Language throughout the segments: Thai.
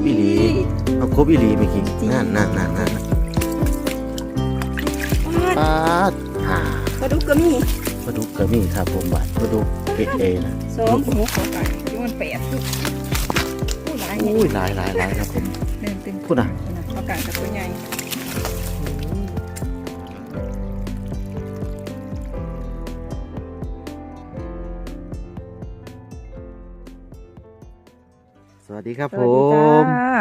บอีหลีเอาครบอีหลีเมื่อกี้นั่นนั่นนั่นนั่นปาดห่าปลาดุกก็มีปลาดุกก็มีครับผมบาดปลาดุกเอเอนะสองหัวขอไก่ที่มันแปดลูกผู้หลายเนี่ยอุ้ยหลายหลายหลายครับผมเดินตึงพูดน่ะขอไก่กับตัวใหญ่ ดีครับสผวัสดีจ้มา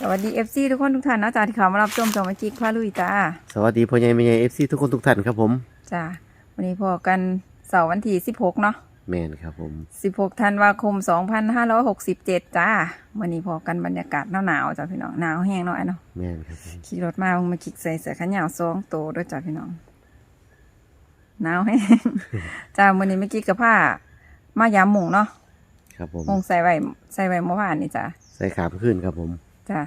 สวัสดีเอฟซีทุกคนทุกท่านนะจ๊ะที่เขามารับชมสมาชิกพาลุยจ้าสวัสดีพ่อใหญ่แม่ใหญ่เอฟซีทุกคนทุกท่านครับผม จ้าวันนี้พอกันเสาร์วันที่สิบหกเนาะแมนครับผม สิบหกธันวาคมสองพันห้าร้อยหกสิบเจ็ดจ้าวันนี้พอกันบรรยากาศหนาวๆจ้าพี่น้องหนาวแห้งหน่อยเนาะแมนครับผมขี่รถมาเพิ่งมาคิกใส่เสื้อแขนยาวสองตัวด้วยจ้าพี่น้องหนาวแห้ง จ้าวันนี้เมื่อกี้กับผ้ามายามหมุงเนาะ ครับผมหมุงใส่ไว้ใส่ไว้เมื่อวานนี่จ้าใส่ขามขึ้นครับผมจ้า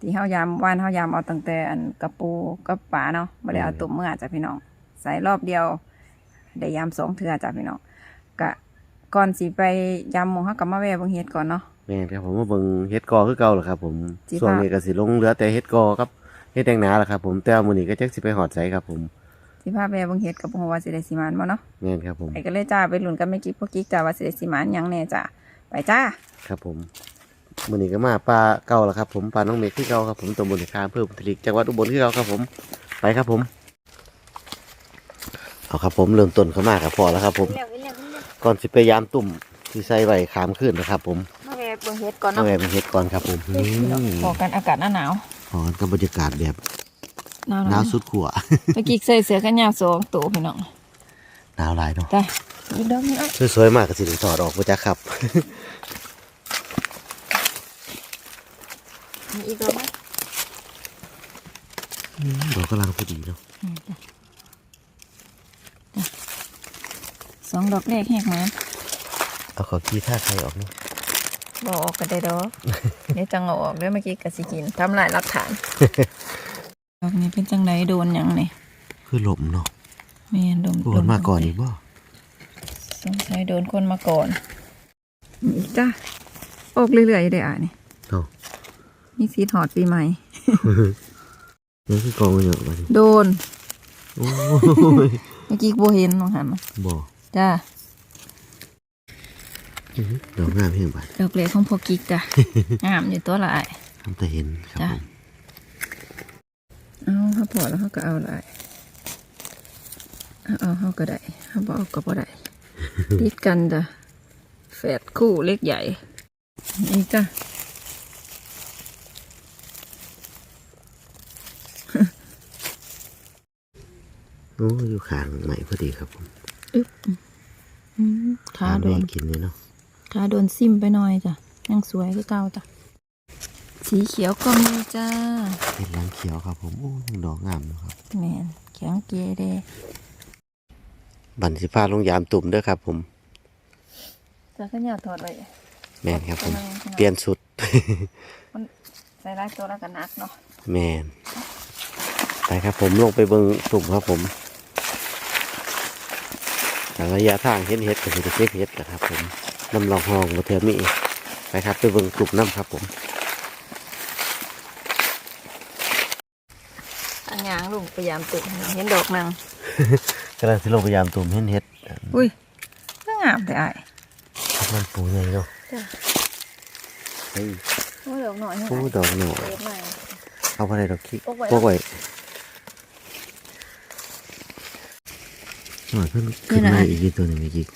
ที่เฮายามว่านเฮายามเอาตั้งแต่อันกระปูกับปลาเนาะไม่ได้เอาตุ่มเมื่อจ้าพี่น้อง ใส่รอบเดียวได้ยามสองเทื่อจ้าพี่น้องกะก่อนสิไปยามหมุงเฮากับมาแวะเบิ่งเฮ็ดก่อนเนาะแมนครับผมมาเบิ่งเฮ็ดกอคือเก่าเหรอครับ ผมจิส่วนพานี้ก็สิลงเหลือแต่เฮ็ดกอครับเฮ็ดแดงหนาแหละครับ ผมแต่ว่ามื้อนี้ก็จักสิไปหอดใจครับผม สิพาแวะเบิ่งเฮ็ดกับบ่ฮู้ว่าสิได้สิมานบ่เนาะแมนครับผมไอ้ก็เลยจ้าไปลุ้นกันไม่กิ๊กพวกกิ๊กจ้าว่าสิได้สิมานหยังแน่จ้าไปจ้า ครับผมมื้อนี้ก็มาปลาเก่าแล้วครับ ผมปลาน้องเมฆที่เก่าครับผมตัวบนคามเพิ่มทลิกจังหวัดอุบลที่เก่าครับผม ไปครับผม เอาครับผมเริ่มต้นเข้ามาครับพอแล้วครับ ผมเร็วเร็วก่อนสิไปยามตุ่มที่ใส่ไว้ขามขึ้นนะครับ ผมมาแวะเบิ่งเฮ็ดก่อนเอาเนาะแหวนเป็นเฮ็ดก่อนครับผมนี่พอกันอากาศหนาวพอกับบรรยากาศแบบๆ หนาวหนาวสุดขัวเมื่อกี้ใส่เสื้อแขนยาวสองตัวพี่น้องหนาวหลายเนาะจ้าอีกดอกนึงอะสวยๆมากก็สิได้ถอดออกมาจ้ะครับมีอีกดอกไหมดอกกำลังพอดีเนาะอืมจ้ะจ้ะสองดอกแรกแหกมาเอาขอขี้ท่าใครออกเนาะบออกก็ได้ดอกเดี๋ยวจังเอาออกเด้วยเมื่อกี้กสิกินทำลายหลักฐาน ดอกนี้เป็นจังไดโดนหยังนี่คือหลมเนาะแม่นโดนโดนมาก่อนอีกบ่สงสัยโดนคนมาก่อนอีกจ้าออกเรื่อยๆอยู่ได้อะนี่เนาะนี่สีถอดปีใหม่นี่คือกองเยอะมาดิโดนโอ้ยเมื่อกี้โบเห็นมองหันมาบ่จ้าอื้อหือดอกงามเพียงบาดดอกเล็กของพวกกิ๊กจ้ะงามอยู่ตัวละไอทำแต่เห็นครับจ้ะผม เอาเขาพอแล้วเขาก็เอาละไอเอาเอาเขาก็ได้เขาบอกเอาก็บ่ได้ติดกันจ้ะแฝดคู่เล็กใหญ่นี่จ้ะโอ้อยู่ข้างใหม่พอดีครับผมอึ๊บอืมขาตามโดแม่นกินเลยเนาะขาโดนซิมไปหน่อยจ้ะยังสวยคือเก่าจ้ะ สีเขียวก็มีจ้าเห็นหลังเขียวครับผมโอ้ยังดอกงามเนาะครับแมนแข็งเกเดบันสิพาลงยามตุ่มเด้อครับ ผมจะขึ้นยาถอดไว้แมนครับผมกำลังเปลี่ยนสุดใส่ร้ายตัวแล้วกันนักเนาะแมนไปครับผมลงไปเบิ่งตุ่มครับผมแต่ระยะทางเห็นเห็ดก็คือจะเก็บเห็ดกันครับผมน้ำลองห้องมาเทือมีอีกไปครับไปเบิ่งตุ่มน้ำครับผม อันยางลุง พยายามติดเห็นดอกนางกำลังสิลงพยายามตุ่มเห็นเห็ดอุ้ยก็งามแต่ไอ้มันปูใหญ่เนาะจ้ะเฮ้ยโอ้ดอกหน่อยปูดอกหน่อยเล็กมากเอาไปเลยดอกขี้พกไว้พกไว้หน่อยเพิ่งขึ้นมาอีกทีตัวหนึ่งอีก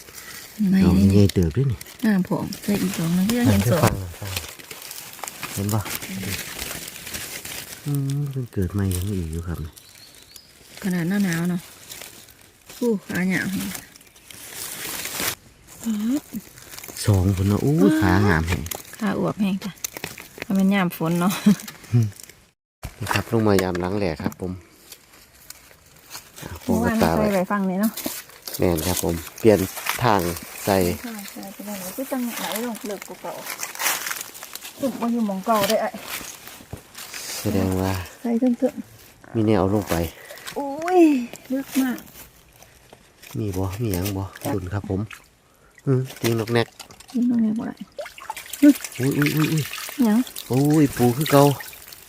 ในเอานี่ใหญ่เติบด้วยนี่งามผมใส่อีกดอกนึงที่เห็นสวยฟังฟังเห็นปะอืมเพิ่งเกิดใหม่ยังไม่อีกอยู่ครับ ขนาดหน้าหนาวเนาะอู้ขาหยาวสองคนเนาะอู้ขางามแห่งขาอวบแห้งจ้ะถ้าเป็นยามฝนเนาะนะครับลงมายามหล้างแหล่ครับผมอะผมเมื่อก็วานตาเคไว้ยไปฟังนี่เนาะแม่นครับผม เปลี่ยนทางใส่ใช่ใช่เป็นอะไรที่จังไหนลงเลิกกูเก่าตุ่มมาอยู่หมองเก่าได้ไอ้แสดงว่าใส่เพิ่มมีแนวลงไป ๆอุ้ยลึกมาก มีบ่มีหยังบ่ดุนครับผมอืมตีนกแนกยิงตรงนี้บ่ได้อุ้ยอุ้ยอุ้ยอุ้ยยังโอ้ยปูคือเก่า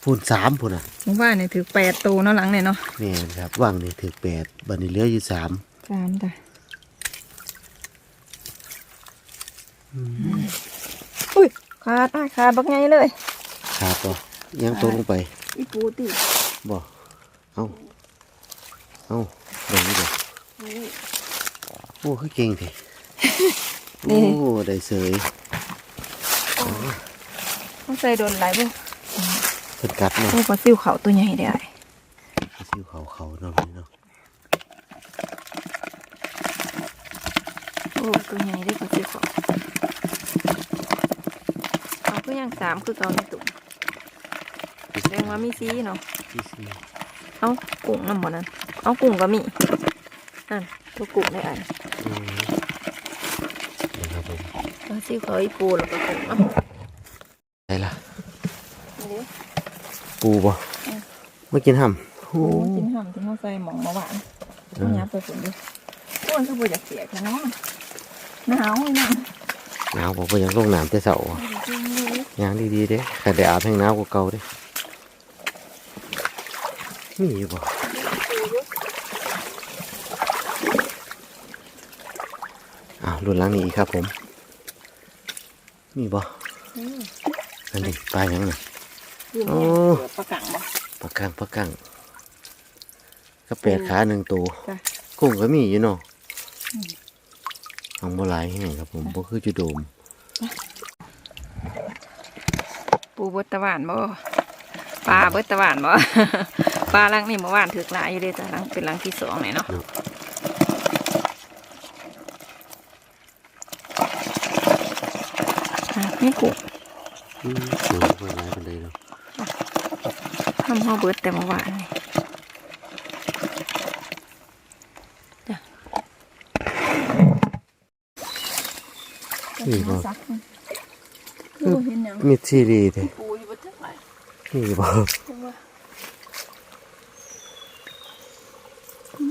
ปูนสามปูนอะหมู่บ้านนี่ถือแปดตัวเนาะหลังเนี่ยเนาะแม่นครับว่างนี่ถือแปดบัดนี้เหลืออยู่สามสามจ้ะอุ้ยขาดอ้ายขาดบักไงเลยขาดต่อยังตกลงไป อีปูติบ่เอา เอาเดี๋ยวนี้เดี๋ยวโอ้คือเก่งแท้โอ้ได้เสยต้องใส่โดนไหลบ่เพิ่นกัดเนาะโอ้ปลาซิวเขาตัวใหญ่ได้ซิวเขาเขาเนาะนี่เนาะโอ้ตัวใหญ่ได้ปลาซิวเขาเอาก็ยังสามคือเก่าในตุ่มแสดงว่ามีซีเนาะที่สี่เอากุ้งน้ำบ่นั้น เอากุ้งก็มีนั่นตัวกุ้งได้อันอืมนะครับผมปลาซิวเขาอีปูแล้วก็กุ้งเอาไหนล่ะอันนี้ปูบ่อืมมากินห่ำโอ้โอ้กินห่ำที่เขาใส่หมองมาหวานเอาหยาไปฝนดิอ้วนก็บ่อยากเสียแค่น้องหนาวเลยนะหนาวบอกว่ายังลงน้ำแต่เสาร์อะจริงเลยยางดีๆเด้ขันได้อาบแห้งหนาวกว่าเก่าเด้มีอยู่บ่ อ้าวรุ่นหล้างนี้อีกครับผม มีบ่อืมนั่นดิปลาหยังน่ะยืนโอ้เนี่ยเปิดประกังบ่ปลากังปลากังก็แปดขาหนึ่งตัวจ้ะกุ้งก็มีอยู่เนาะอืมของโบราณแห้งครับผมบ่คือจุโดม ปูเบิดตะหวานบ่ปลาเบิดตะหวานบ่ ปลาลังนี่เมื่อวานถึกหลายอยู่เด้จ้ะลังเป็นลังที่สองเลยเนาะอะนี่กุ้งอืมเดี๋ยวโบราณเป็นไรเนาะทำห่อเบิดแต่เมื่อวานนี่จ้ะนี่บ่ซักคือเห็นหยังมีซีรีส์เด้ปูอยู่บนเท่าไหร่นี่บ่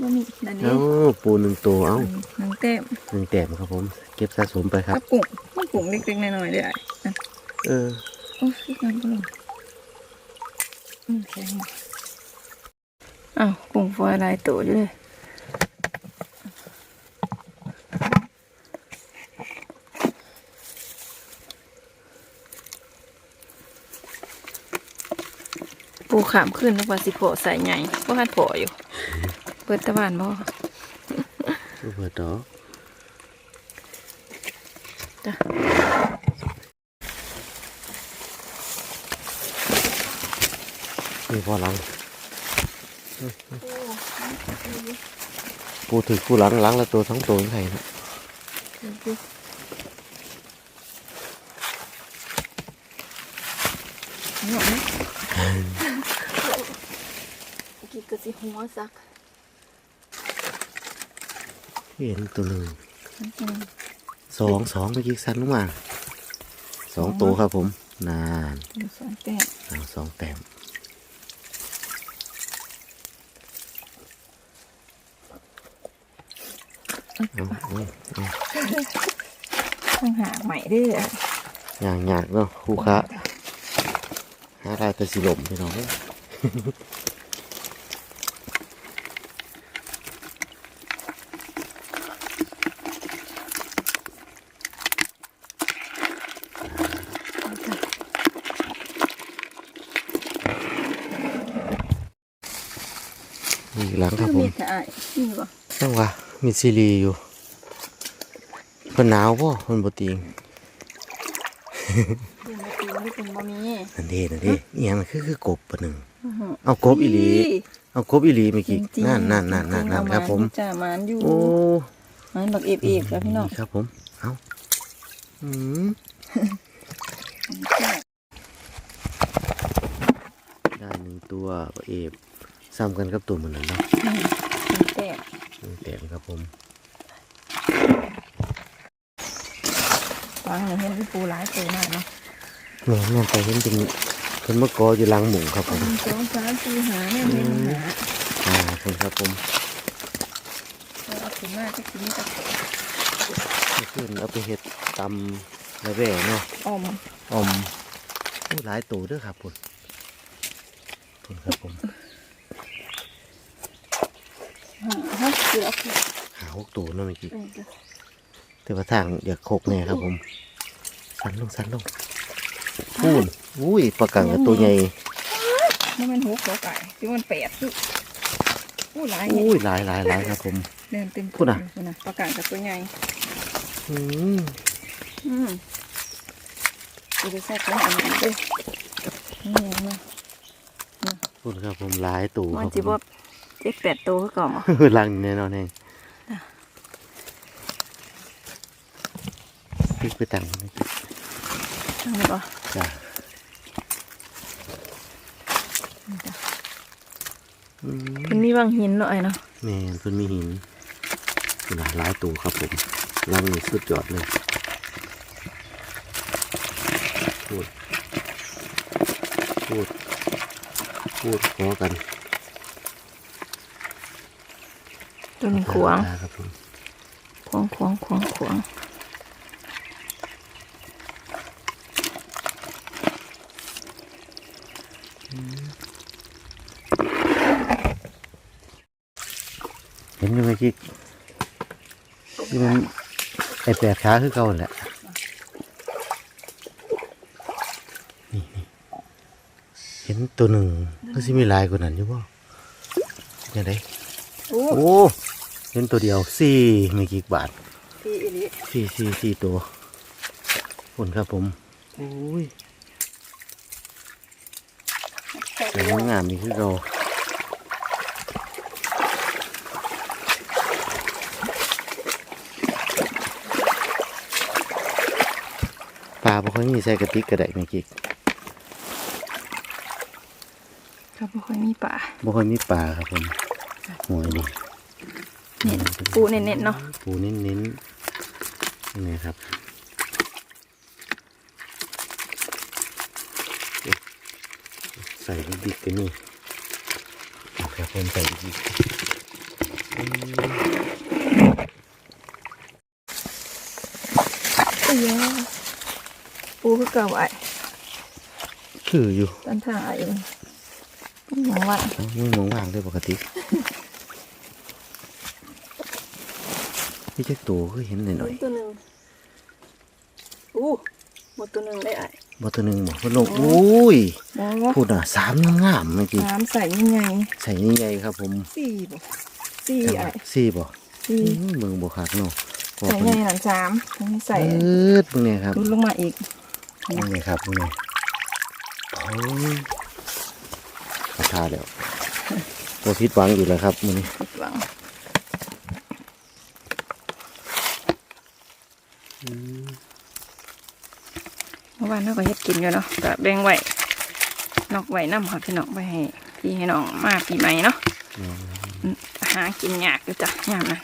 บ่มีนั่น เอ้า นี่ ปูหนึ่งตัวเอ้าหนังเต้มหนึ่งแต้มครับผม เก็บสะสมไปครับกับกุ้งมันกุ้งเล็กๆน้อยๆเด้อนั่นเออโอ้ยนั่นก็ลงอืมแข็งว่ะอ้าวกุ้งฝอยลายตัวอยู่เลยปูขามขึ้นนึกว่าสิโผใส่ใหญ่ก็หันโผอยู่ เปิดตะวันบ่ ลูกเปิดดอกจ้ะนี่พอหลังปูถือคู่หลังหลังละตัวทั้งตัวทั้งไข่นะ หัวไหมกินกระสิหัวซัก เห็นตัวหนึ่งสองสองเมื่อกี้สั้นลงมาสองตัวครับผมนานมีสองแต้มเอาสองแต้มเอาเอาเอาต้องหาใหม่เด้วยอย่างยากเนาะคู่ค้าหาได้แต่สิหลมพี่น้องเอ้ย นี่หลังครับผ มี ม แต่ไอ้นี่บ่ จังวะมีซีรีส์อยู่เพิ่นหนาวป่ะเพิ่นบ่ติงเป็นบ่ตีนี่เป็นบ่มีนั่นเด้นั่นเด้อีหยังคือคือกบปะหนึ่งอื้อหือเอากบอีหลีเอากบอีหลีเมื่อจกี้ริงๆนั่นนั่นนั่นนั่นนั่นจงๆครับผมเอาาจ้ามันอยู่โอ้มันบักเอฟเอฟแล้วพี่น้องครับผม เอาอืมได้หนึ่งตัวเอฟซ้ำกันกับตัวมันนั่นเนาะ แต้มหนึ่งแต้มครับผมฟังเห็นปูหลายตัวมากเนาะแม่แม่นไปเห็นเป็นเพิ่นมากออยู่หลังหมุงครับผมหนึ่งสองสามสี่หาเนี่ยเห็นหาอ่าขอบคุณครับผมเอาถึงมากก็กินกับเพื่อนเอาไปเห็ดตำระแว่เนาะอมอมอ้หลายตัวเด้วยครับพุ่นพุ่นครับผม ฮะเสือคือหาหกตัวเนาะเมื่อกี้แต่ว่าทางอยากโคกแน่ครับผม สันลงสันลงพูนอุ้ยปลากังกับตัวใหญ่นี่มันหัวหัวไก่ที่มันแปดคืออู้หลายเนี่ยอุ้ยหลายหลายหลายครับผมเดินเต็มพูดน่ะพูดนะประกาศกับตัวใหญ่อืมอืมกูจะแทรกของอันนี้ด้วยนี่มาพูนครับผมหลายตัวคมันรับจีผบม เจ็ดแปดตัวคือก่อนบ่ลังแน่นอนเองพลิกไปตั้งไว้นี่ทางนี้บ่จ้าอืมมันมีบางหินหน่อยเนาะแม่นเพิ่นมีหินหลายหลายตัวครับผมลังนี่สุดยอดเลยพูดพูดพูดขอกัน ตัวนี้ขวางครับผมขวางขวางขวางขวางเห็นอยู่ไหมกิ๊กนี่มันไอแปดขาคือเก่าแหละนี่นี่เห็นตัวหนึ่งก็สิมีหลายกว่านั้นอยู่บ่ยังไงโอ้โอ้ เห็นตัวเดียวสี่ไม่กี่บาทพี่อีหลีสี่สี่สี่ตัวผลครับผมโอ้ยสวยงามนี่คือเราปลาบ่ค่อยมีใส่กระติกกระไดไม่กี่ครับบ่ค่อยมีป่าบ่ค่อยมีปลาครับผมหวยนี่ เน้นปูเน้นๆเนาะปูเน้นๆนี่ครับใส่ลูกบิดกันนี่ครับผมใส่ลูกบิดอืมเอ้ยปูคือเก่าไอ้คืออยู่ต้นทางไอ้เองหวังว่าเอ้ามือมองว่างด้วยปกติ พี่เจ้าตัวคือเห็นหน่อยตัวหนึ่งอู้หมดตัวหนึ่งได้ไอ้ๆบ่ตัวหนึ่งบ่มันลงอุ้ยมองว่าพูดอะสามงามๆเมื่อกี้น้ำใสยังไงใส่ใหญ่ๆครับผมสี่บ่สี่แต่ไอ้ว่าสี่บ่สี่อืมเมืองบ่คักเนาะก็ใส่เพิ่ไงนหลังสามใส่เอิดเบิ่งเนี่ยครับรุดลงมาอีกนี่ครับนี่โอ้ยขอทาแล้วตัวพิดหวังอยู่แล้วครับมันนี้ผิดหวัง มื่อวานเราก็เฮ็ดกินอยู่เนาะก็แบ่งไว้นอกไว้น้ำค่ะพี่น้องไปให้พี่ให้น้องมาปีใหม่เนาะอืมหากินยากอยู่จ้ะยามนะ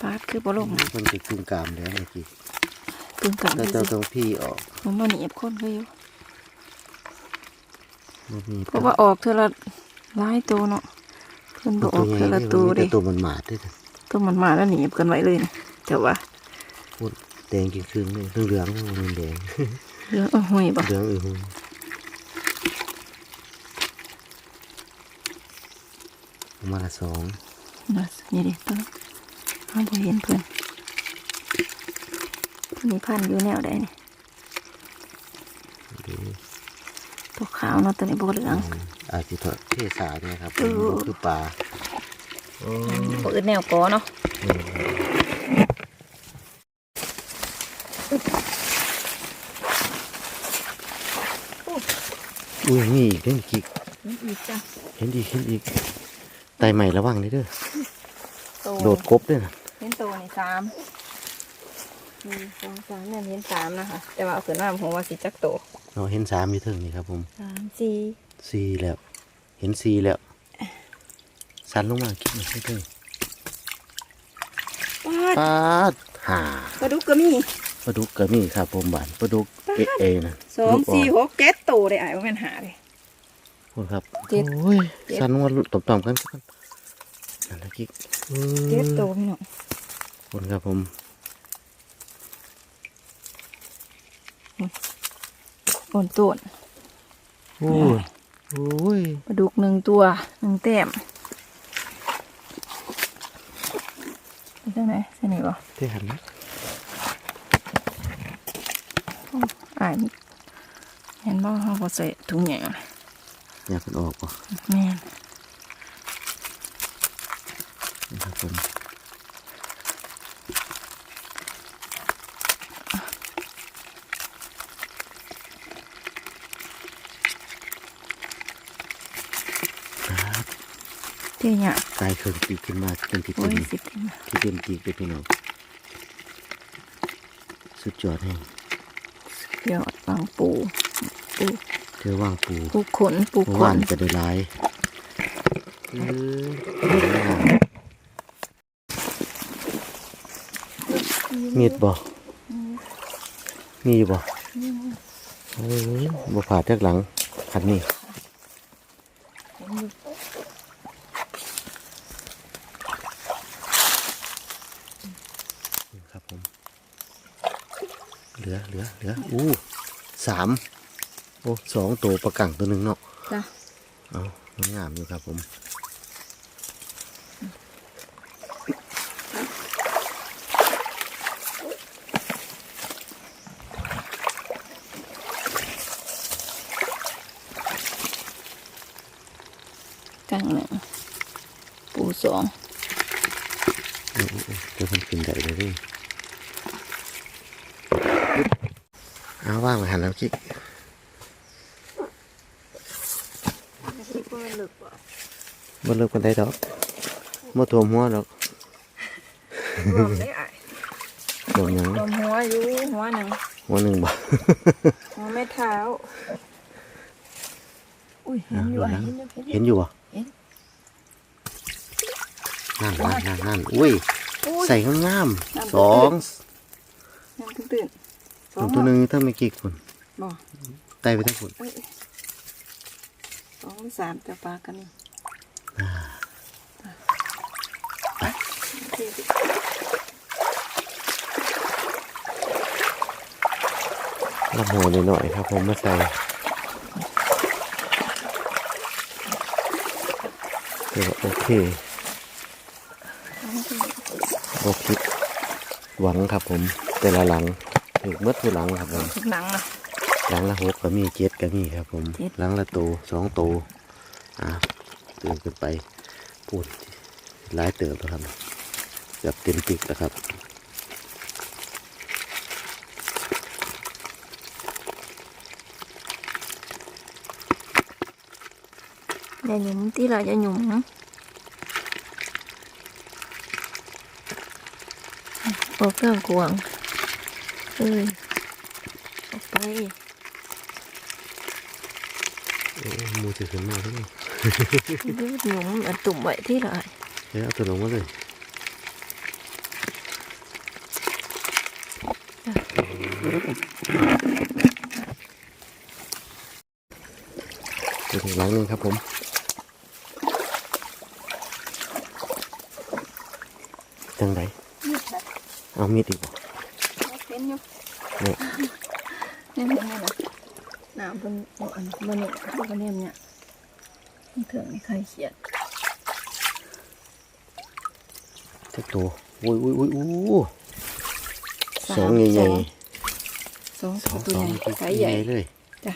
ปาดคือบ่ลงมันจะกึ่งกามแล้วเมื่อกี้ปึ้งกันแล้วเลเจ้ายต้องพี่ออกมันมาหนีบคนก็อยู่มันมีเพราะว่าออกเธอละหลายตัวเนาะเพิ่นบอกออกเธอละตัวเด้เด้ตัวมันหมาดด้วยนะตัวมันมาแล้วหนีบกันไว้เลยนะแต่ว่าพูด แดงกินคืนเลยเหลืองๆมันแดงเรื่องเอาห้อยบ่เหลืองเออมาละสองน่ะนี่ดิตัวเขาบ่เห็นเพิ่นเพิ่นมีพันธุ์อยู่แนวใดนี่ดูตัวขาวเนาะตัวนี้บ่เหลืองอาจจะเถอะเทศาเนี่ยครับเออคือปลาโอ้บ่อื่นแนวกอเนาะ อุ้ยมีอีกเด้อกิ๊กนี่อีกจ้ะเห็นอีกเห็นอีกไตใหม่ระวังเลยเด้อโตโดดกบด้วยนะเห็นตัวนี่สามหนึ่งสองสามเนี่ยเห็นสามนะคะ แต่ว่าเอาขึ้นมาผมว่าสิจักโตเราเห็นสามอยู่เถึงนี่ครับผมสามสี่สี่แล้ว เห็นสี่แล้วสันลงมาคิดหน่อยให้เถึงปาดปาดหาปลาดุกก็มี ปลาดุกก็มีครับผมบานปลาดุกเอเอนะสองสี่หกเจ็ดโตได้อะว่าเป็นหาเลยคุณครับเจ็ดโอ้ยเจ็ดสันลงมาตบๆกันกันนั่นนะกิ๊กอืมเจ็ดโตพี่น้องคุณครับผมโอนต้นโอ้ยโอ้ยปลาดุกหนึ่งตัวหนึ่งแต้มไปทางไหนใช่ไหนบ่ที่หันนะ อ่านเห็นบ่เขาบ่ใส่ถุงใหญ่อะอยากมันออกป่ะแม่นนะครับผมครับเที่ยเนี่ยกลายเครื่องปีกขึ้นมาเป็นที่โอ้เต็ยมสิบเต็มที่เต็มปีกเลยพี่น้องสุดยอดแห่ง เดี๋ยววางปูปูเธอว่างปูปูขนปูเมื่อขวานนจะได้หลายเออมีดบ่มีอยู่บ่เอ้ยบ่ผ่าจากหลังคันนี้ครับผม เหลือเหลือเหลืออู้สามโอ้สองตัวประกังตัวหนึ่งเนาะจ้ะเอามันงามอยู่ครับผม กลางหนึ่งปูสอง อู้อู้อู้เดี๋ยวมันขึ้นได้เลยดิเอาว่างมาหันแล้วคิกบ่เลิกกันได้ดอกบ่ถ่วมหัวดอกรวมได้อะดอกหยังรวมหัวอยู่หัวหนึ่งหัวหนึ่งบ่หัวไม่เท้าอุ้ยเห็นอยู่อะเอาเห็นอยู่เห็นอยู่เห็นอยู่บ่เห็นนั่นนั่นนั่นนั่นอุ้ยอุ้ยใส่งามน้ำๆสองยังตื่นๆ สองตัวหนึ่งถ้าไม่กี่คนบ่ไต่ไปทั้งคนเอ้ยสองหรือสามจะปลากันนี่ไปสี่สิบละโมหน่อยๆครับผมมาใส่เดี๋ยวโอเคโอเคหวังครับผมแต่ละหลัง ถูกเมื่อทุกหลังครับผมทุกหนังนะหลังละหกก็มีเจ็ดก็มีครับ ผมเจ็ดหลังละโตสองโตอ่าเติมขึ้นไปพูดหลายเติมแล้วครับเกือบเต็มปิกแล้วครับอย่าหยุ่มที่ละอย่าหยุ่มออกเครื่องกวาง เอ้ยออกไปโอ้มูจะขึ้นมาแล้วดูหยุ่มอันตุ่มไว้ที่ละเดี๋ยวเอาตัวลงมาเลยตัวอีกหลังหนึงครับผมจังไรเอามีดอีกบ่เป็น อยู่เนี่ยเนี่ยเนี่ยเนี่ยนะน้ำบนบนบนเนี่ยบนเนี่ยเนี่ยนี่เถื่อนไม่เคยเขียนเจ้าตัวอุ้ยอุ้ยอุ้ยอู้สองใหญ่สองๆสตัอวงตัวสองใหญ่ตัวไซส์ใหญ่เลย จ้ะ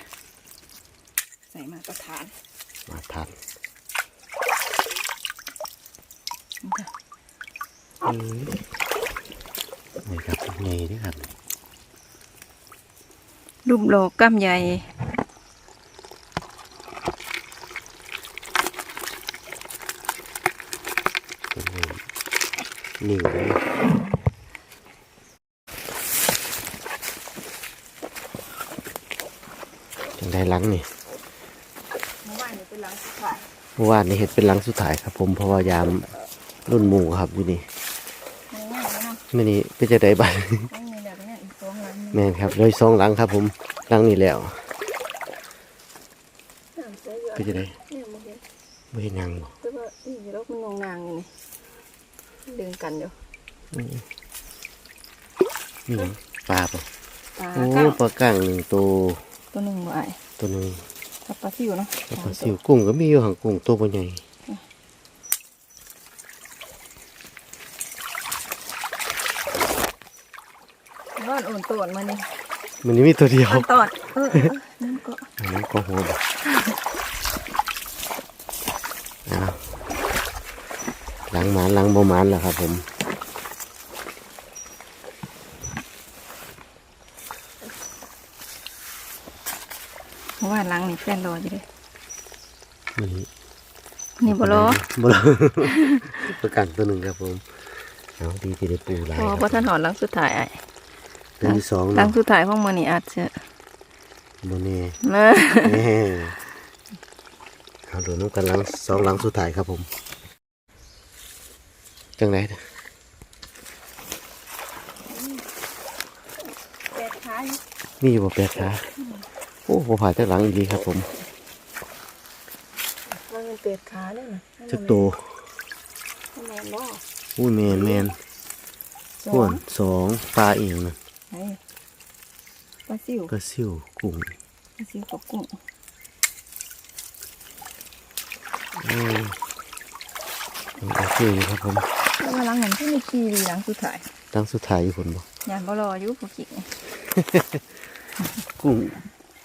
ใส่มาประทาน มาทัน นี่จ้ะ อืมนี่ครับใหญ่ด้วยครับ รูปโลกล้ามใหญ่เป็นไงนิ่งเลยจังได้หลังนี่เมื่อวานนี้เป็นหลังสุดท้ายเมื่อวานนี้เห็ดเป็นหลังสุดท้ายครับ ผมเพราะว่ายามรุ่นหมู่ครับอยู่นี่ไม่ง่ายนะไม่นี่เป็นจะได้บ้านไม่มีแบบนี้อีกสองหลังแม่นครับเลยสองหลังครับผม หลังนี้แล้วน้ำใสเยอะเป็นจะได้เนี่ยมันเห็นไม่เห็นหยังบ่แต่ว่านี่รถมันนองนางอยู่นี่ดึงกันอยู่นี่หยังปลาปะปลาโอ้ก้างปลาก้างหนึ่งตัวตัวหนึ่งบ่ไอ้ตัวหนึงกับปลาซิวเนาะแล้วปลาซิวกุ้งก็มีอยู่ห่างกุ้งตัวบ่ใหญ่ร้อนอุ่นโตนมานี่ มันนี่มีตัวเดียวมันตอดเออเออนั่นก็อันนี้ก็หัวบ่อ้าวหลังหมานหลังบ่หมานแล้วครับผมเพราะว่าหลังนี่แฟนรออยู่เด้มันนี่นี่บ่รอบ่รอประกันตัวหนึ่งครับผมเอาดีที่ได้ปูหลายเพราะว่าบ่ทันหอดหลังสุดท้ายไอ้ ตัวที่สองหลัเนาะงสุดท้ายของมื้อนี้อาจจะบ่แน่เออแน่เอาดูน้ำกันหลังสองหลังสุดท้ายครับผมจังไรเนี่ยแปดขาอยู่มีอยู่บ่แปดขาโอ้บ่ผ่านจากหลังอีกทีครับผมมันเป็นเป็ดขาเลยนะจักโตแม่นบ่อุ้ยแมนแมนสออ้วงนสองปลาเองนะ ไอ้ปลาซิวปลาซิวกุ้งปลาซิวกับกุ้งอืมโอเคอยู่ครับผมแล้วว่าหลังนั้นที่มีคีรีหลังสุดท้ายหลังสุดท้ายอยู่คนบ่ยานบ่รออยู่ผู้ขี้กุ้ง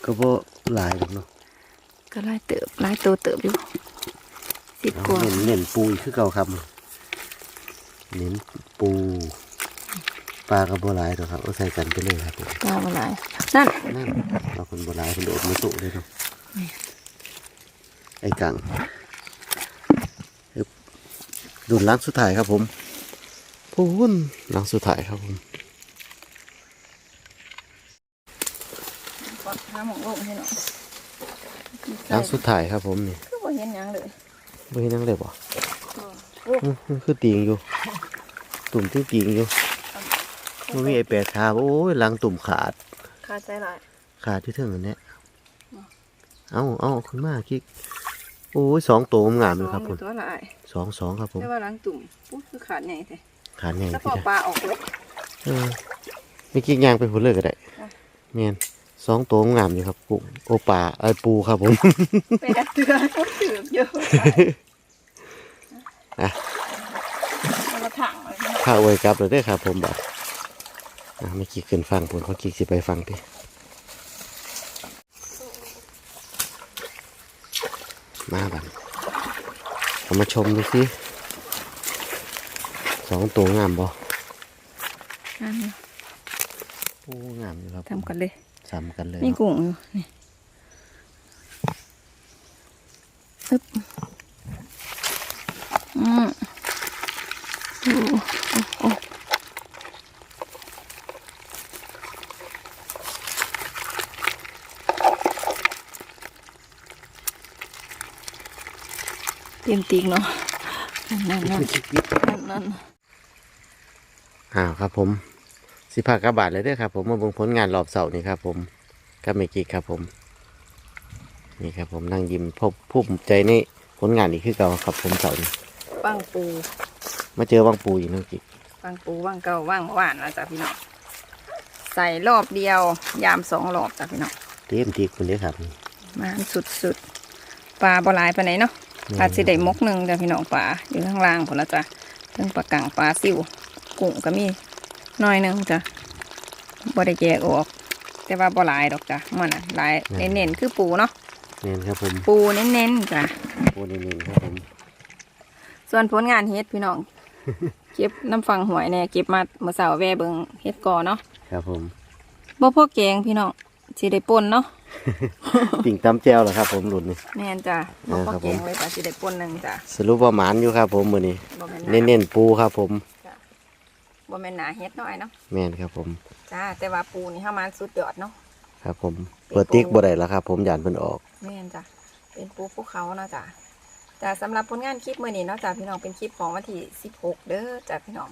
ก็บ่หลายหรอกเนาะก็ไล่เติบไล่โตเติบอยู่สิบเอากว่าเน้นเน้นปูอีกคือเก่าครับเน้นปู ปลาก็บ่หลายหรอกครับเอาใส่กันไปเลยครับผมปลาบ่หลายนั่นนั่นเราคนโบราณคนโดดมาตุเลยเนาะไอ้กังอึ๊บดุนล้างสุดท้ายครับผมพูนล้างสุดท้ายครับผมปลาหาหมองโลกให้เนาะล้างสุดท้ายครับผมนี่คือบ่เห็นหยังเลยไม่เห็นนั่งเลยบ่โอ้อื้ออื้อคือตีงอยู่ตุ่มที่ตีงอยู่ มันมีไอ้แปดขาโอ้ยล้างตุ่มขาด ขาดใจหลายขาดที่เทิงอันเนี้ยเอาเอาขึ้นมากิ๊กโอ้ยสองตัวงามเลยครับสผองมตัวหลายสองสองครับผมแต่ว่าหลังตุ่มปุ๊บคือขาดใหญ่แท้ขาดแน่แล้วพที่อได้ปลาออกเลยเออไม่กิ๊กยางไปพุ่นเลยก็ได้อะเมียนสองตัวงามอยู่ครับกุ้งโอปลาไอยปูครับผมไปดักเตือเขาถือเยอะอะมันละถังเลยพี่น้องข้าอวยกลับเลยเด้อครับผมแบบอะ ไม่กิ๊กขึ้นฟังผมเขากิ๊กสิไปฟังพี่มาบันเอามาชมดูสิสองตัวงามบ่นั่นเนี่ยโอ้งามอยู่ครับทำกันเลยซ้ำกันเลยนี่เนาะกุ้งอยู่นี่อึ๊บอืมโอ้โอ้โอ้เตรียมตีกเนาะนั่นนั่นนั่นนั่นอ้าวครับผม สิพากระบาดเลยเด้อครับผมมาเบิ่งผลงานรอบเสาร์นี่ครับผมกับเมกิครับผม นี่ครับผมนั่งยิ้มพบภูมิใจในผลงานอีกคือเก่าครับผมเสาร์นี้ปังปู มาเจอวังปูอีกน้องกิปังปูว่างเก่าว่างเมื่อวานนะจ๊ะพี่น้องใส่รอบเดียว ยามสองรอบจ้ะพี่น้องเต็มทีคุณเด้อครับนี่มาสุดสุดๆปลาบหลายไปไหนใดเนาะ ปลาสิได้มกหนึ่งจ้ะพี่น้องปลาอยู่ข้างล่างผลละจ้ะทั้งปลากังปลาซิวกุ้งก็มีหน้อยหนึงจ้ะบ่ได้แยกออก แต่ว่าบ่หลายดอกจ้ะมันอะหลายเน้นๆคือปูเนาะเน้นครับผมปูเน้นๆจ้ะปูเน้นๆครับผมส่วนผลงานเฮ็ดพี่น้องเก็บน้ำฟังหวยแน่เก็บมาเมื่อเสาร์แว่เบิงเฮ็ดกอเนาะครับผมบ่พ่อแกงพี่น้องสิได้ป่นเนาะ ปิ่งตำแจวเหรอครับ ผมหลุดนี่ แม่นจ้ะบ่พ่อครับแกผมงเลยจ้ะสิได้ป่นหนึ่งจ้ะสรุปว่าหมานอยู่ครับ ผมมือนี้บ่แม่นหเน้นานๆปูครับ ผมบ่แม่นหนาเฮ็ดน้อยเนาะแม่นครับ ผม จ้าแต่ว่าปูนี่เฮามาสุดยอดเนาะครับ ผมเปิดติ๊กบ่ได้แล้วครับ ผมยานเพิ่นออก แม่นจ้ะเป็นปูภูเขาเนาะจ้ะจ้ะสำหรับผลงานคลิปมื้อนี้เนาะจ้ะพี่น้องเป็นคลิปของวันที่16 เด้อจ้ะพี่น้อง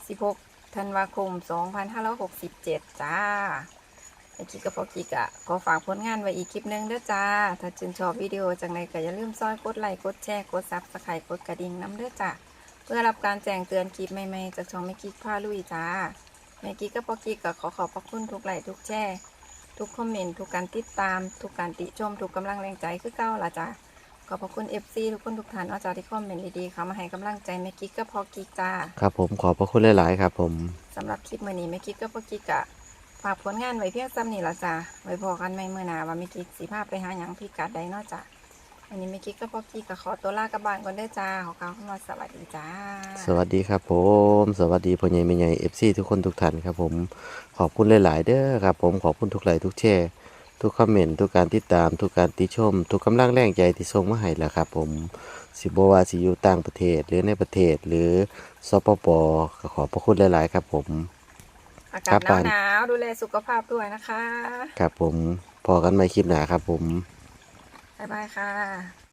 16ธันวาคม 2567 จ้าไอ้ กิ๊กกับพ่อกิ๊กอะขอฝากผลงานไว้อีกคลิปหนึงเด้อจ้า ถ้าชื่นชอบวิดีโอจังไดก็อย่าลืมซอยกดไลค์กดแชร์กดซับสไครต์กดกระดิ่งน้ำเด้อจ้าเพื่อรับการแจ้งเตือนคลิปใหม่ๆจากช่องแม่กิ๊กพาลุยจ้าแม่กิ๊กกับพ่อกิ๊กก็ขอขอบพระคุณทุกไลค์ทุกแชร์ทุกคอมเมนต์ทุกการติดตาม ทุกการติชมทุกกำลังแรงใจคือเก้าละจ้ะขอบพระคุณ FC ทุกคนทุกท่านเนาะจ้ะที่คอมเมนต์ดีๆเขามาให้กำลังใจแม่กิ๊กก็พอกิ๊กจ้าครับผมขอบพระคุณหลายๆครับผมสำหรับคลิปมื้อนี้แม่กิ๊กก็พอกิ๊กอะ ฝากผลงานไว้เพียงซ้ำนี่ละจ้ะไว้พอกันใหม่เมื้อนาว่าแม่กิ๊กสิพาพไปหาหยังพิกัดใดเนาะจ้ะอันนี้แม่กิ๊กก็พอกิ๊กก็ขอตัวลากลับบ้านก่อนเด้จ้าขอกล่าวคำว่าสวัสดีจ้า สวัสดีครับผม สวัสดีพ่อใหญ่แม่ใหญ่เอฟซีทุกคนทุกท่านครับผมขอบคุณหลาย ๆ เด้อครับผมขอบคุณทุกไลค์ทุกแชร์ทุกคอมเมนต์ทุกการติดตาม ทุกการติชม ทุกกำลังแรงใจที่ส่งมาให้แหละครับผมสิบวาสิอยู่ต่างประเทศหรือในประเทศหรือสปปก็ขอบพระคุณหลาย ๆ ครับผม อาครักาศบบ้านหนาวๆดูแลสุขภาพด้วยนะคะ ครับผมพอกันใหม่คลิปหน้าครับผม บ๊ายบายค่ะ